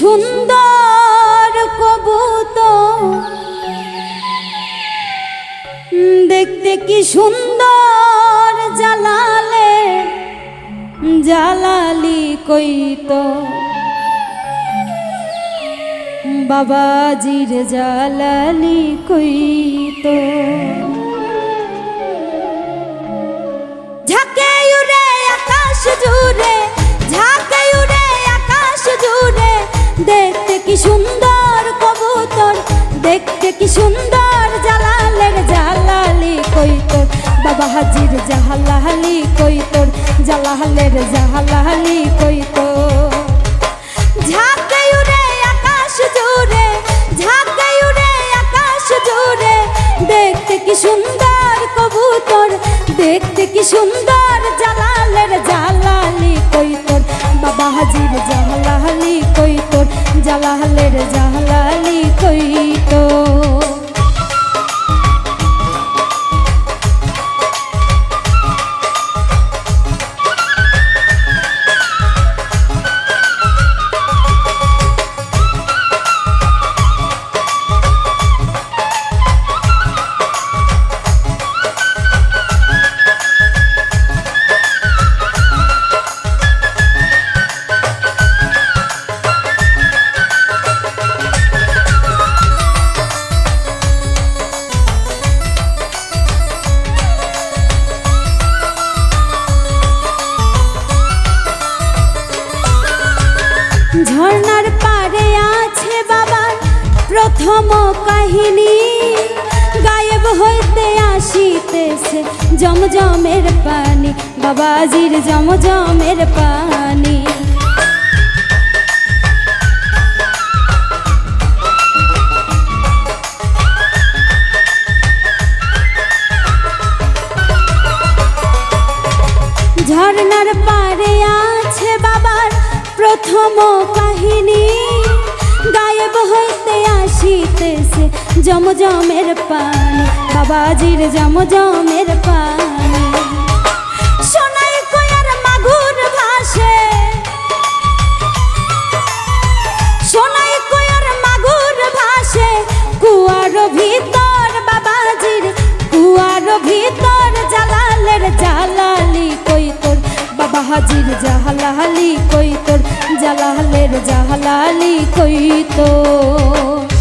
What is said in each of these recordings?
সুন্দর কবুতর। দেখতে কি সুন্দর জালালে জালালি কইত বাবাজির জালালি কইত দেখতে কি সুন্দর জালালের জালালি কইতর বাবা হাজির জাহালালি কইতর জালালের জাহালালি কইতর ঝাঁকে উড়ে আকাশ জুড়ে, ঝাঁকে উড়ে আকাশ জুড়ে। দেখতে কি সুন্দর কবুতর, দেখতে কি সুন্দর জালালের ঝর্ণার পারে আছে বাবার প্রথম কাহিনী। গায়েব হইতে আসিতেছে জমজমের পানি, বাবাজির জমজমের পানি। ঝর্ণার পারে আছে বাবার প্রথম কাহিনী। গায়েব হইতে আসিতেছে জমজমের পানি। বাবাজির জমজমের পানি। সোনাই কয়ার মাগুর ভাসে। সোনাই কয়ার ভিতর বাবাজির, কুয়ার ভিতর জালালের জালালি বাবা জাহালালি কই তোর জালালের জাহালালি কইতর। হাজার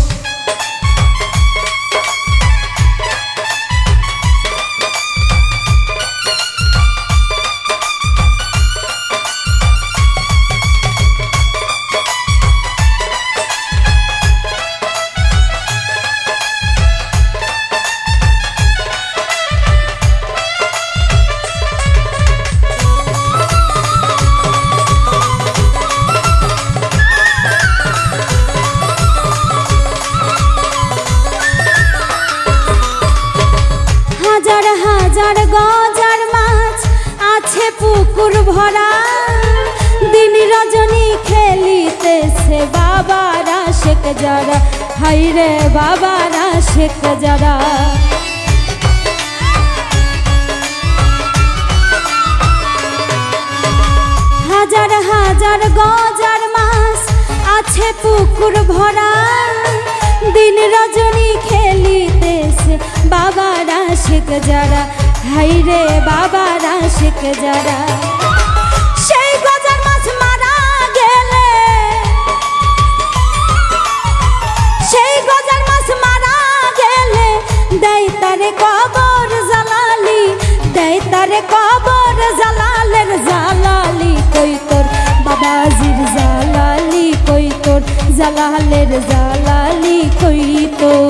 ভরা দিন রজনী খেলিতেছে বাবারা, শেখ যারা। হাইরে বাবারা, শেখ যারা। হাজার হাজার গজার মাছ আছে পুকুর ভরা। দিন রজনী খেলিতেছে বাবারা, শেখ যারা। হাইরে বাবারা, শেখ যারা। তারে কবর জালালি, দেয় তারে কবর জালালের জালালি, কই তোর বাবাজির জালালি, কই তোর জালালের জালালি, কই তোর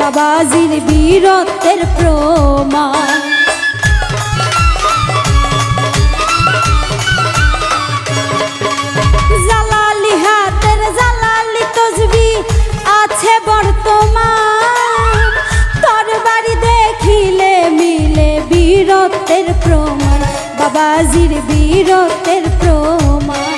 বাবাজির বীরত্বের প্রমাণ। তসবি আছে বাড়ি দেখিলে মিলে বীরত্বের প্রমাণ বাবাজির বীরত্বের প্রমাণ।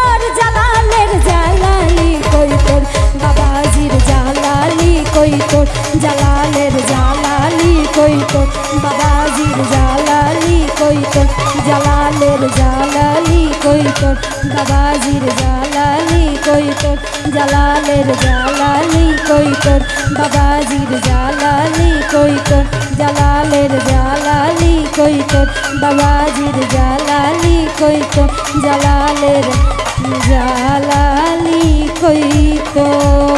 কই তোর বাবাজির জালালি কই তোর জালালের জালালি কই তোর বাবাজির জালালি কই তোর জালালের জালালি কই তোর বাবাজির জালালি কই তোর জালালের জালালি কই তোর বাবাজির জালালি কই তোর জালালের জালালি কই তোর